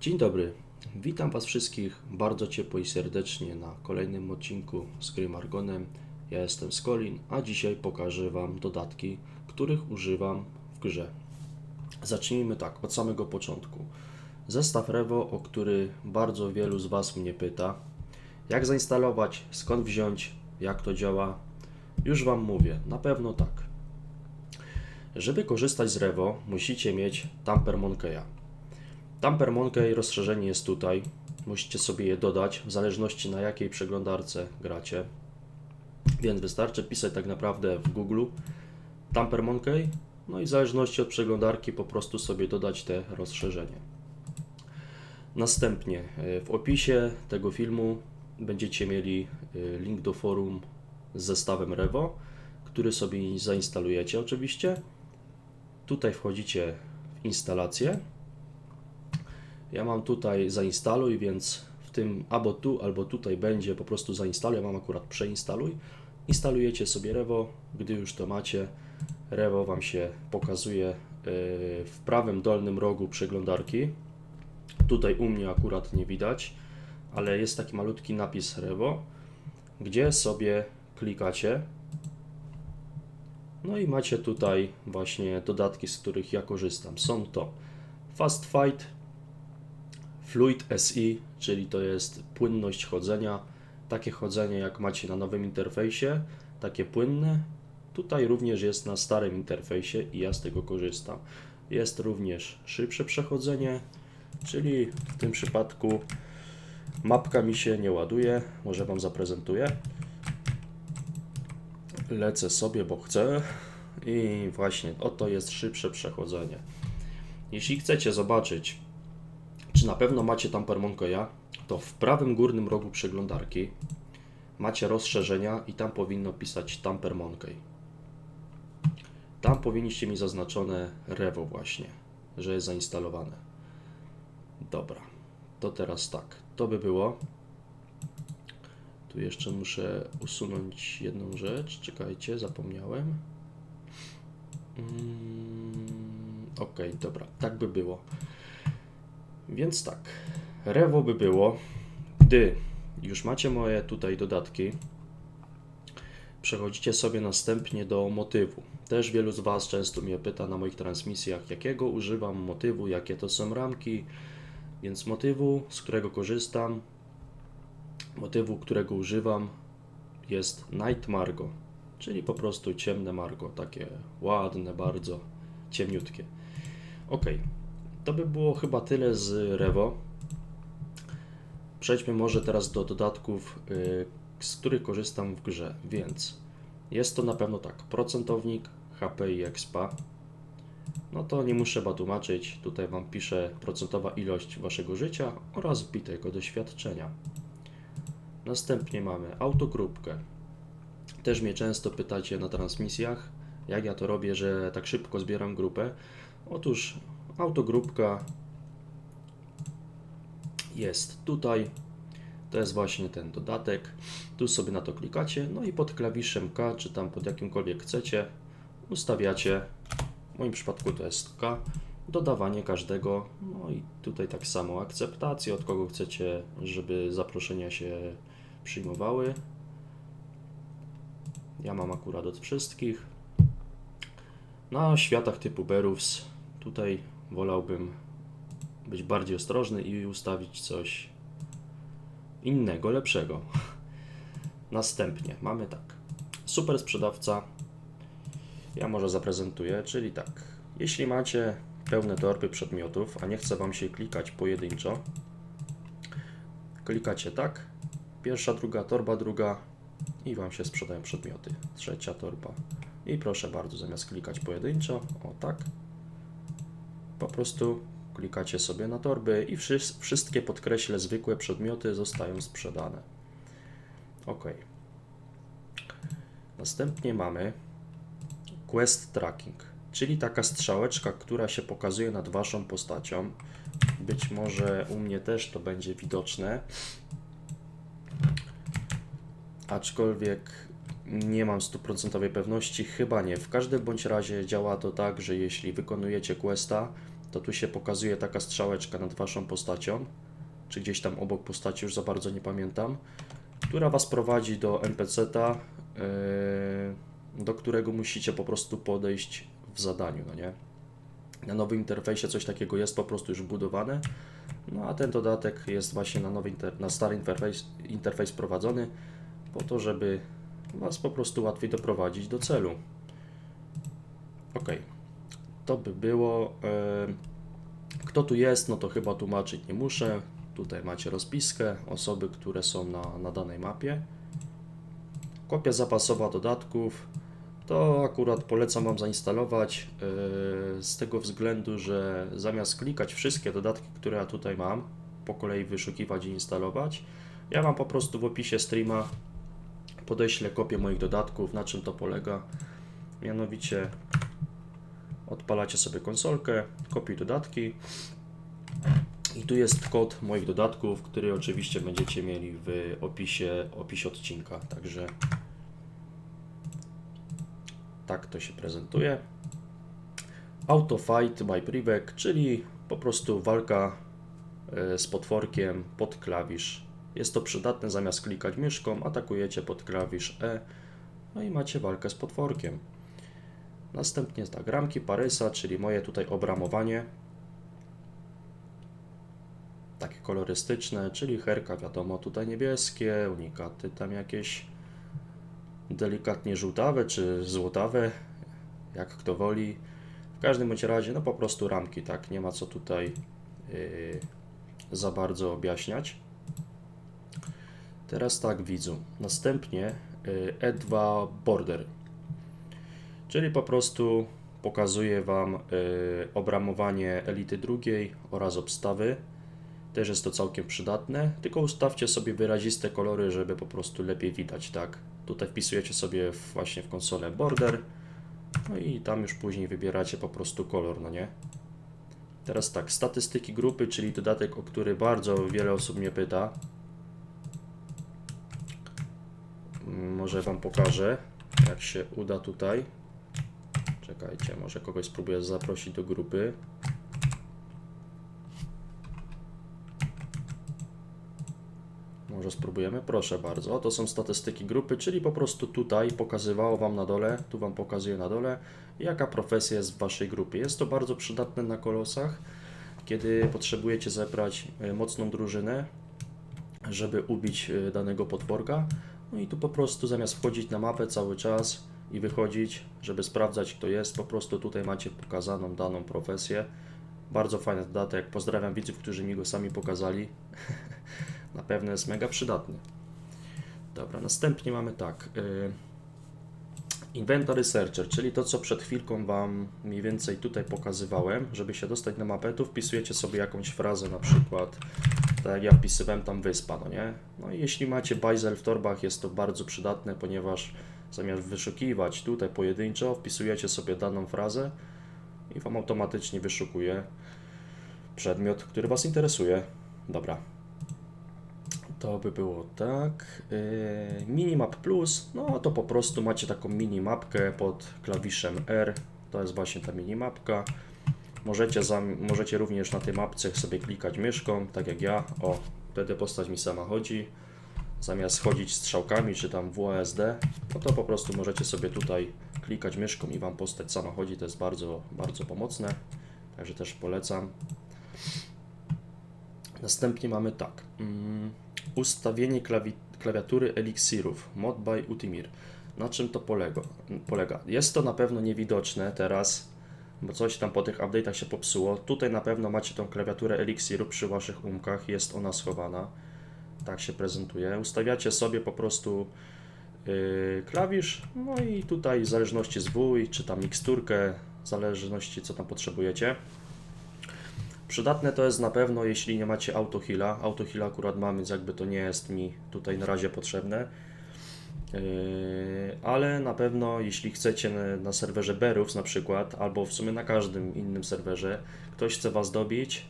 Dzień dobry, witam Was wszystkich bardzo ciepło i serdecznie na kolejnym odcinku z gry Margonem. Ja jestem Skolin, a dzisiaj pokażę Wam dodatki, których używam w grze. Zacznijmy tak, od samego początku. Zestaw Revo, o który bardzo wielu z Was mnie pyta. Jak zainstalować, skąd wziąć, jak to działa? Już Wam mówię, na pewno tak. Żeby korzystać z Revo, musicie mieć Tamper Monkeya. Tamper Monkey rozszerzenie jest tutaj. Musicie sobie je dodać w zależności na jakiej przeglądarce gracie. Więc wystarczy pisać tak naprawdę w Google Tamper Monkey. No i w zależności od przeglądarki po prostu sobie dodać te rozszerzenie. Następnie e, w opisie tego filmu będziecie mieli e, link do forum z zestawem Revo, który sobie zainstalujecie oczywiście. Tutaj wchodzicie w instalację. Ja mam tutaj zainstaluj, więc w tym albo tu, albo tutaj będzie po prostu zainstaluj. Ja mam akurat przeinstaluj. Instalujecie sobie Revo. Gdy już to macie, Revo Wam się pokazuje yy, w prawym dolnym rogu przeglądarki. Tutaj u mnie akurat nie widać, ale jest taki malutki napis Revo, gdzie sobie klikacie. No i macie tutaj właśnie dodatki, z których ja korzystam. Są to Fast Fight, Fluid SE, czyli to jest płynność chodzenia. Takie chodzenie jak macie na nowym interfejsie, takie płynne. Tutaj również jest na starym interfejsie i ja z tego korzystam. Jest również szybsze przechodzenie, czyli w tym przypadku mapka mi się nie ładuje. Może Wam zaprezentuję. Lecę sobie, bo chcę. I właśnie oto jest szybsze przechodzenie. Jeśli chcecie zobaczyć, czy na pewno macie Tamper Monkeya, to w prawym górnym rogu przeglądarki macie rozszerzenia i tam powinno pisać Tamper Monkey. Tam powinniście mi zaznaczone Revo właśnie, że jest zainstalowane. Dobra, to teraz tak, to by było. Tu jeszcze muszę usunąć jedną rzecz. Czekajcie, zapomniałem. Mm, ok, dobra, tak by było. Więc tak, Rewo by było, gdy już macie moje tutaj dodatki, przechodzicie sobie następnie do motywu. Też wielu z Was często mnie pyta na moich transmisjach, jakiego używam motywu, jakie to są ramki, więc motywu, z którego korzystam, motywu, którego używam jest Night Margo, czyli po prostu ciemne Margo, takie ładne, bardzo ciemniutkie. Ok, to by było chyba tyle z Revo. Przejdźmy może teraz do dodatków, y, z których korzystam w grze, więc jest to na pewno tak, procentownik, HP i expa. No to nie muszę chyba tłumaczyć, tutaj Wam piszę procentowa ilość Waszego życia oraz wbitego doświadczenia. Następnie mamy autogrupkę. Też mnie często pytacie na transmisjach, jak ja to robię, że tak szybko zbieram grupę. Otóż autogrupka jest tutaj. To jest właśnie ten dodatek. Tu sobie na to klikacie, no i pod klawiszem K, czy tam pod jakimkolwiek chcecie, ustawiacie, w moim przypadku to jest K, dodawanie każdego, no i tutaj tak samo akceptację, od kogo chcecie, żeby zaproszenia się przyjmowały. Ja mam akurat od wszystkich. Na światach typu Berufs tutaj wolałbym być bardziej ostrożny i ustawić coś innego, lepszego. Następnie mamy tak. Super sprzedawca. Ja może zaprezentuję, czyli tak. Jeśli macie pełne torby przedmiotów, a nie chce Wam się klikać pojedynczo, klikacie tak. Pierwsza, druga torba, druga i Wam się sprzedają przedmioty. Trzecia torba. I proszę bardzo, zamiast klikać pojedynczo, o tak, po prostu klikacie sobie na torby i wszystkie podkreślę zwykłe przedmioty zostają sprzedane. OK. Następnie mamy Quest Tracking, czyli taka strzałeczka, która się pokazuje nad Waszą postacią. Być może u mnie też to będzie widoczne. Aczkolwiek nie mam stuprocentowej pewności, chyba nie. W każdym bądź razie działa to tak, że jeśli wykonujecie questa, to tu się pokazuje taka strzałeczka nad waszą postacią, czy gdzieś tam obok postaci, już za bardzo nie pamiętam, która was prowadzi do NPC-ta, yy, do którego musicie po prostu podejść w zadaniu, no nie? Na nowym interfejsie coś takiego jest po prostu już wbudowane, no a ten dodatek jest właśnie na, nowy inter- na stary interfejs, interfejs prowadzony po to, żeby Was po prostu łatwiej doprowadzić do celu. Ok, to by było. Kto tu jest, no to chyba tłumaczyć nie muszę. Tutaj macie rozpiskę, osoby, które są na, na danej mapie. Kopia zapasowa dodatków. To akurat polecam Wam zainstalować yy, z tego względu, że zamiast klikać wszystkie dodatki, które ja tutaj mam, po kolei wyszukiwać i instalować, ja Wam po prostu w opisie streama podeślę kopię moich dodatków. Na czym to polega? Mianowicie odpalacie sobie konsolkę, kopiuj dodatki i tu jest kod moich dodatków, który oczywiście będziecie mieli w opisie, opisie odcinka. Także tak to się prezentuje. Auto Fight by Privek, czyli po prostu walka e, z potworkiem pod klawisz. Jest to przydatne, zamiast klikać myszką, atakujecie pod klawisz E, no i macie walkę z potworkiem. Następnie tak, ramki Parysa, czyli moje tutaj obramowanie. Takie kolorystyczne, czyli herka, wiadomo, tutaj niebieskie, unikaty tam jakieś delikatnie żółtawe czy złotawe, jak kto woli. W każdym bądź razie, no po prostu ramki, tak, nie ma co tutaj yy, za bardzo objaśniać. Teraz tak, widzu. Następnie y, E2 Border, czyli po prostu pokazuje Wam y, obramowanie elity drugiej oraz obstawy. Też jest to całkiem przydatne, tylko ustawcie sobie wyraziste kolory, żeby po prostu lepiej widać, tak? Tutaj wpisujecie sobie właśnie w konsolę border, no i tam już później wybieracie po prostu kolor, no nie? Teraz tak, statystyki grupy, czyli dodatek, o który bardzo wiele osób mnie pyta. Mm, Może Wam pokażę, jak się uda tutaj. Czekajcie, może kogoś spróbuję zaprosić do grupy. Może spróbujemy? Proszę bardzo. To są statystyki grupy, czyli po prostu tutaj pokazywało Wam na dole, tu Wam pokazuje na dole, jaka profesja jest w Waszej grupie. Jest to bardzo przydatne na kolosach, kiedy potrzebujecie zebrać e, mocną drużynę, żeby ubić e, danego potworka. No i tu po prostu zamiast wchodzić na mapę cały czas i wychodzić, żeby sprawdzać kto jest, po prostu tutaj macie pokazaną daną profesję. Bardzo fajny dodatek. Pozdrawiam widzów, którzy mi go sami pokazali. Na pewno jest mega przydatny. Dobra, następnie mamy tak. y, Inventory Searcher, czyli to, co przed chwilką Wam mniej więcej tutaj pokazywałem. Żeby się dostać na mapę, tu wpisujecie sobie jakąś frazę, na przykład, tak jak ja wpisywałem tam wyspa, no nie? No i jeśli macie bajzel w torbach, jest to bardzo przydatne, ponieważ zamiast wyszukiwać tutaj pojedynczo, wpisujecie sobie daną frazę i Wam automatycznie wyszukuje przedmiot, który Was interesuje. Dobra, to by było tak. Yy, Minimap Plus, no to po prostu macie taką minimapkę pod klawiszem R. To jest właśnie ta minimapka. Możecie, zam, możecie również na tej mapce sobie klikać myszką, tak jak ja. O, wtedy postać mi sama chodzi. Zamiast chodzić strzałkami czy tam WASD, no to po prostu możecie sobie tutaj klikać myszką i Wam postać sama chodzi. To jest bardzo, bardzo pomocne. Także też polecam. Następnie mamy tak. Mm, ustawienie klawi- klawiatury eliksirów. Mod by Utimir. Na czym to polega? polega? Jest to na pewno niewidoczne teraz, bo coś tam po tych update'ach się popsuło. Tutaj na pewno macie tą klawiaturę eliksiru przy waszych umkach. Jest ona schowana. Tak się prezentuje. Ustawiacie sobie po prostu yy, klawisz, no i tutaj w zależności zwój, czy tam miksturkę, w zależności co tam potrzebujecie. Przydatne to jest na pewno, jeśli nie macie autohila. Autohila akurat mam, więc jakby to nie jest mi tutaj na razie potrzebne. Yy, ale na pewno, jeśli chcecie na, na serwerze Berów na przykład, albo w sumie na każdym innym serwerze, ktoś chce Was dobić,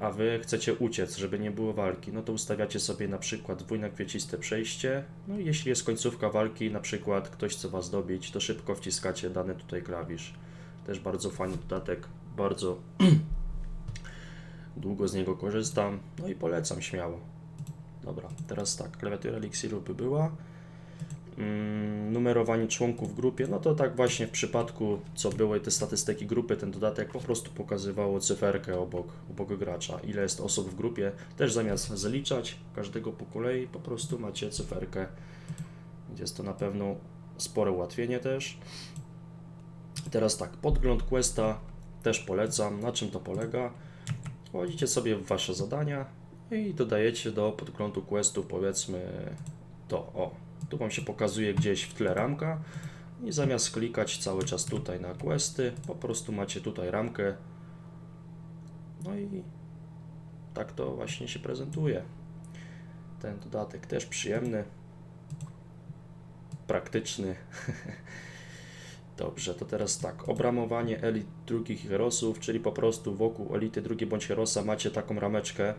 a Wy chcecie uciec, żeby nie było walki, no to ustawiacie sobie na przykład dwójne kwieciste przejście. No i jeśli jest końcówka walki, na przykład ktoś chce Was dobić, to szybko wciskacie dany tutaj klawisz. Też bardzo fajny dodatek, bardzo długo z niego korzystam, no i polecam śmiało. Dobra, teraz tak, klawiatura Elixiru by była. Mm, numerowanie członków w grupie, no to tak właśnie w przypadku, co były te statystyki grupy, ten dodatek po prostu pokazywało cyferkę obok, obok gracza, ile jest osób w grupie. Też zamiast zaliczać każdego po kolei, po prostu macie cyferkę. Jest to na pewno spore ułatwienie też. Teraz tak, podgląd Questa też polecam. Na czym to polega? Wchodzicie sobie w wasze zadania i dodajecie do podglądu Questów powiedzmy to, o, tu Wam się pokazuje gdzieś w tle ramka i zamiast klikać cały czas tutaj na questy, po prostu macie tutaj ramkę. No i tak to właśnie się prezentuje. Ten dodatek też przyjemny, praktyczny. Dobrze, to teraz tak. Obramowanie elit drugich herosów, czyli po prostu wokół elity drugiej bądź herosa macie taką rameczkę.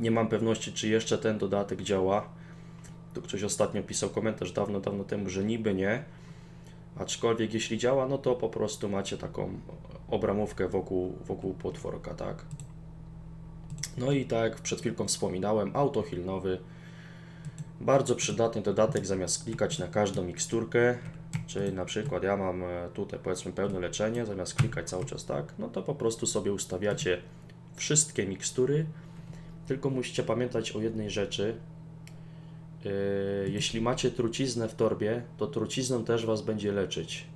Nie mam pewności, czy jeszcze ten dodatek działa. Tu ktoś ostatnio pisał komentarz dawno, dawno temu, że niby nie. Aczkolwiek jeśli działa, no to po prostu macie taką obramówkę wokół, wokół potworka, tak? No i tak jak przed chwilką wspominałem, autoheal nowy. Bardzo przydatny dodatek zamiast klikać na każdą miksturkę, czyli na przykład ja mam e, tutaj powiedzmy pełne leczenie, zamiast klikać cały czas tak, no to po prostu sobie ustawiacie wszystkie mikstury, tylko musicie pamiętać o jednej rzeczy, jeśli macie truciznę w torbie, to trucizną też Was będzie leczyć.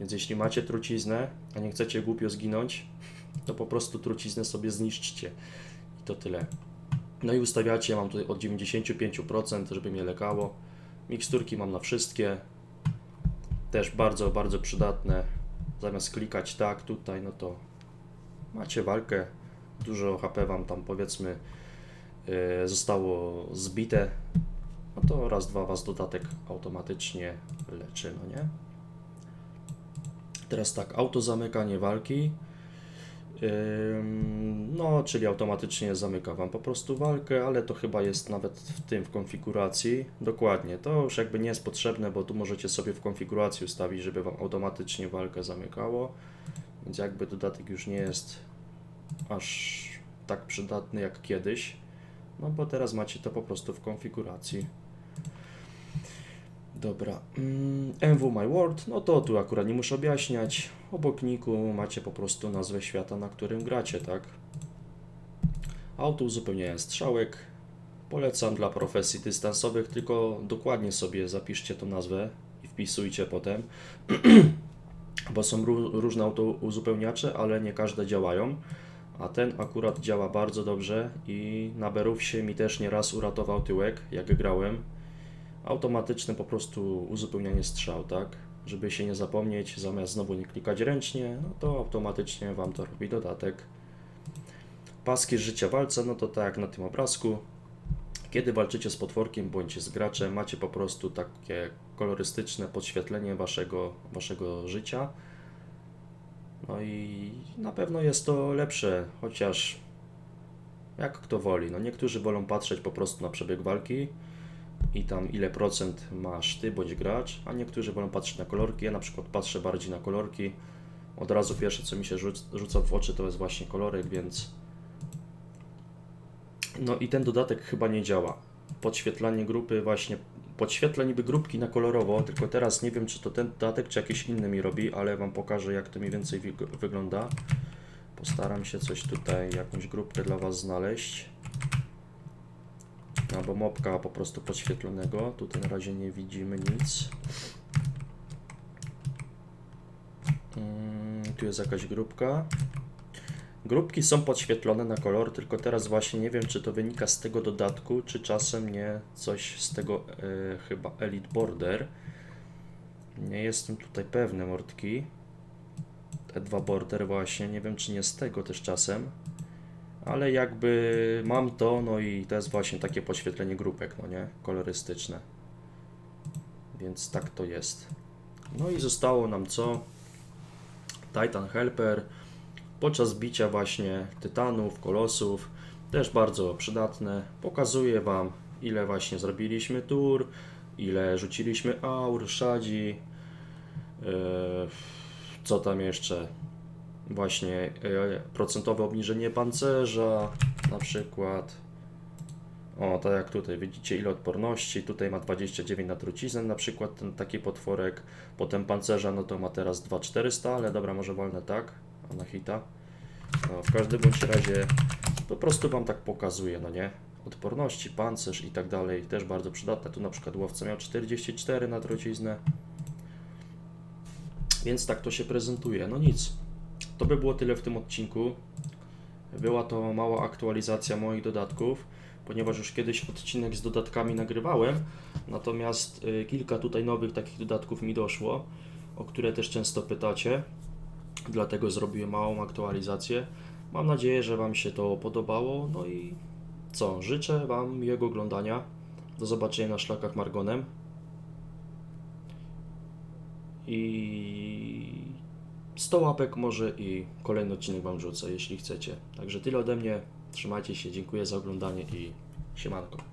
Więc jeśli macie truciznę, a nie chcecie głupio zginąć, to po prostu truciznę sobie zniszczcie. I to tyle. No i ustawiacie, mam tutaj od 95%, żeby mnie lekało. Miksturki mam na wszystkie. Też bardzo, bardzo przydatne. Zamiast klikać tak, tutaj, no to macie walkę. Dużo HP Wam tam powiedzmy yy, zostało zbite no to raz, dwa Was dodatek automatycznie leczy, no nie? Teraz tak, auto zamykanie walki. No, czyli automatycznie zamyka Wam po prostu walkę, ale to chyba jest nawet w tym w konfiguracji. Dokładnie, to już jakby nie jest potrzebne, bo tu możecie sobie w konfiguracji ustawić, żeby Wam automatycznie walkę zamykało. Więc jakby dodatek już nie jest aż tak przydatny jak kiedyś. No bo teraz macie to po prostu w konfiguracji. Dobra. Mm, MW My World, no to tu akurat nie muszę objaśniać. Obok niku macie po prostu nazwę świata, na którym gracie, tak? Auto uzupełnienia strzałek. Polecam dla profesji dystansowych, tylko dokładnie sobie zapiszcie tą nazwę i wpisujcie potem. Bo są ró- różne auto uzupełniacze, ale nie każde działają. A ten akurat działa bardzo dobrze i na Berówsie mi też nieraz uratował tyłek, jak grałem automatyczne po prostu uzupełnianie strzał, tak? Żeby się nie zapomnieć, zamiast znowu nie klikać ręcznie, no to automatycznie Wam to robi dodatek. Paski życia walca, no to tak jak na tym obrazku. Kiedy walczycie z potworkiem bądź z graczem, macie po prostu takie kolorystyczne podświetlenie waszego, waszego życia. No i na pewno jest to lepsze, chociaż jak kto woli. No niektórzy wolą patrzeć po prostu na przebieg walki, i tam ile procent masz ty bądź gracz, a niektórzy wolą patrzeć na kolorki. Ja na przykład patrzę bardziej na kolorki. Od razu pierwsze co mi się rzuc- rzuca w oczy to jest właśnie kolorek, więc. No i ten dodatek chyba nie działa. Podświetlanie grupy właśnie. Podświetla niby grupki na kolorowo, tylko teraz nie wiem czy to ten dodatek, czy jakiś inny mi robi, ale Wam pokażę jak to mniej więcej wi- wygląda. Postaram się coś tutaj, jakąś grupkę dla Was znaleźć albo mopka po prostu podświetlonego. Tutaj na razie nie widzimy nic. Mm, tu jest jakaś grupka. Grupki są podświetlone na kolor, tylko teraz właśnie nie wiem, czy to wynika z tego dodatku, czy czasem nie coś z tego e, chyba Elite Border. Nie jestem tutaj pewny, mordki. Te dwa border właśnie, nie wiem, czy nie z tego też czasem ale jakby mam to, no i to jest właśnie takie podświetlenie grupek, no nie, kolorystyczne. Więc tak to jest. No i zostało nam co? Titan Helper. Podczas bicia właśnie tytanów, kolosów, też bardzo przydatne. Pokazuje Wam, ile właśnie zrobiliśmy tur, ile rzuciliśmy aur, szadzi, yy, co tam jeszcze, właśnie e, procentowe obniżenie pancerza, na przykład. O, tak jak tutaj, widzicie ile odporności, tutaj ma 29 na truciznę na przykład ten taki potworek, potem pancerza, no to ma teraz 2400, ale dobra, może wolne tak, a na hita. No, w każdym bądź razie po prostu Wam tak pokazuję, no nie? Odporności, pancerz i tak dalej, też bardzo przydatne. Tu na przykład łowca miał 44 na truciznę. Więc tak to się prezentuje. No nic. To by było tyle w tym odcinku. Była to mała aktualizacja moich dodatków, ponieważ już kiedyś odcinek z dodatkami nagrywałem, natomiast y, kilka tutaj nowych takich dodatków mi doszło, o które też często pytacie. Dlatego zrobiłem małą aktualizację. Mam nadzieję, że Wam się to podobało. No i co? Życzę Wam miłego oglądania. Do zobaczenia na szlakach Margonem. I 100 łapek może i kolejny odcinek Wam rzucę, jeśli chcecie. Także tyle ode mnie. Trzymajcie się, dziękuję za oglądanie i siemanko.